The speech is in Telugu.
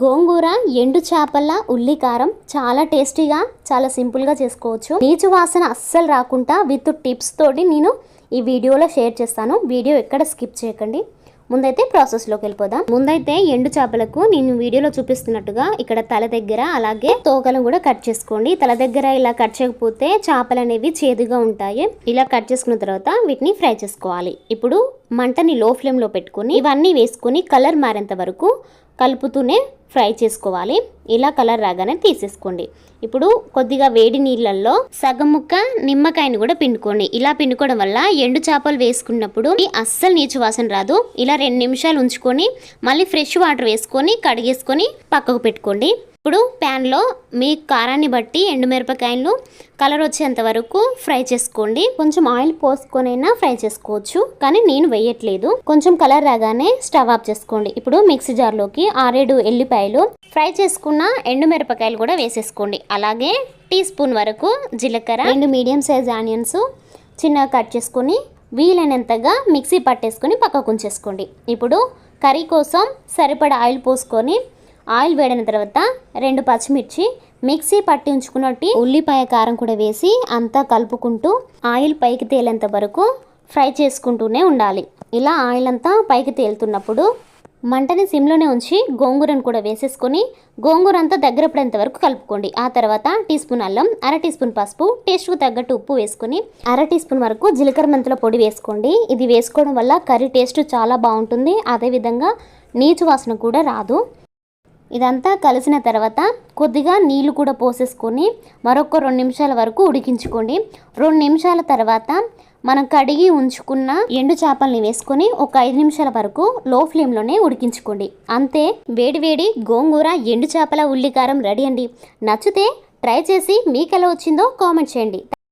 గోంగూర ఎండు చేపల ఉల్లి కారం చాలా టేస్టీగా చాలా సింపుల్గా చేసుకోవచ్చు. నీచు వాసన అస్సలు రాకుండా విత్ టిప్స్ తోటి నేను ఈ వీడియోలో షేర్ చేస్తాను. వీడియో ఎక్కడ స్కిప్ చేయకండి. ముందైతే ప్రాసెస్లోకి వెళ్ళిపోదాం. ముందైతే ఎండు చేపలకు నేను వీడియోలో చూపిస్తున్నట్టుగా ఇక్కడ తల దగ్గర అలాగే తోకలను కూడా కట్ చేసుకోండి. తల దగ్గర ఇలా కట్ చేయకపోతే చేపలు అనేవి చేదుగా ఉంటాయి. ఇలా కట్ చేసుకున్న తర్వాత వీటిని ఫ్రై చేసుకోవాలి. ఇప్పుడు మంటని లో ఫ్లేమ్లో పెట్టుకొని ఇవన్నీ వేసుకొని కలర్ మారేంత వరకు కలుపుతూనే ఫ్రై చేసుకోవాలి. ఇలా కలర్ రాగానే తీసేసుకోండి. ఇప్పుడు కొద్దిగా వేడి నీళ్ళల్లో సగం ముక్క నిమ్మకాయని కూడా పిండుకోండి. ఇలా పిండుకోవడం వల్ల ఎండు చేపలు వేసుకున్నప్పుడు అస్సలు నీచు వాసన రాదు. ఇలా రెండు నిమిషాలు ఉంచుకొని మళ్ళీ ఫ్రెష్ వాటర్ వేసుకొని కడిగేసుకొని పక్కకు పెట్టుకోండి. ఇప్పుడు ప్యాన్లో మీ కారాన్ని బట్టి ఎండుమిరపకాయలు కలర్ వచ్చేంత వరకు ఫ్రై చేసుకోండి. కొంచెం ఆయిల్ పోసుకొనైనా ఫ్రై చేసుకోవచ్చు కానీ నేను వేయట్లేదు. కొంచెం కలర్ రాగానే స్టవ్ ఆఫ్ చేసుకోండి. ఇప్పుడు మిక్సీ జార్లోకి ఆరేడు ఎల్లిపాయలు ఫ్రై చేసుకున్న ఎండుమిరపకాయలు కూడా వేసేసుకోండి. అలాగే టీ స్పూన్ వరకు జీలకర్ర రెండు మీడియం సైజ్ ఆనియన్స్ చిన్నగా కట్ చేసుకొని వీలైనంతగా మిక్సీ పట్టేసుకొని పక్కకు ఉంచేసుకోండి. ఇప్పుడు కర్రీ కోసం సరిపడా ఆయిల్ పోసుకొని ఆయిల్ వేడిన తర్వాత రెండు పచ్చిమిర్చి మిక్సీ పట్టి ఉంచుకున్నట్టు ఉల్లిపాయ కారం కూడా వేసి అంతా కలుపుకుంటూ ఆయిల్ పైకి తేలేంత వరకు ఫ్రై చేసుకుంటూనే ఉండాలి. ఇలా ఆయిల్ అంతా పైకి తేలుతున్నప్పుడు మంటని సిమ్లోనే ఉంచి గోంగూరను కూడా వేసేసుకొని గోంగూర అంతా దగ్గర పడేంత వరకు కలుపుకోండి. ఆ తర్వాత టీ స్పూన్ అల్లం అర టీ స్పూన్ పసుపు టేస్ట్కు తగ్గట్టు ఉప్పు వేసుకొని అర టీ స్పూన్ వరకు జీలకర్ర మెంతుల పొడి వేసుకోండి. ఇది వేసుకోవడం వల్ల కర్రీ టేస్ట్ చాలా బాగుంటుంది. అదేవిధంగా నీచు వాసన కూడా రాదు. ఇదంతా కలిసిన తర్వాత కొద్దిగా నీళ్ళు కూడా పోసేసుకొని మరొక రెండు నిమిషాల వరకు ఉడికించుకోండి. రెండు నిమిషాల తర్వాత మనం కడిగి ఉంచుకున్న ఎండు చేపల్ని వేసుకొని ఒక ఐదు నిమిషాల వరకు లో ఫ్లేమ్లోనే ఉడికించుకోండి. అంతే వేడివేడి గోంగూర ఎండు చేపల ఉల్లికారం రెడీ అండి. నచ్చితే ట్రై చేసి మీకు ఎలా వచ్చిందో కామెంట్ చేయండి.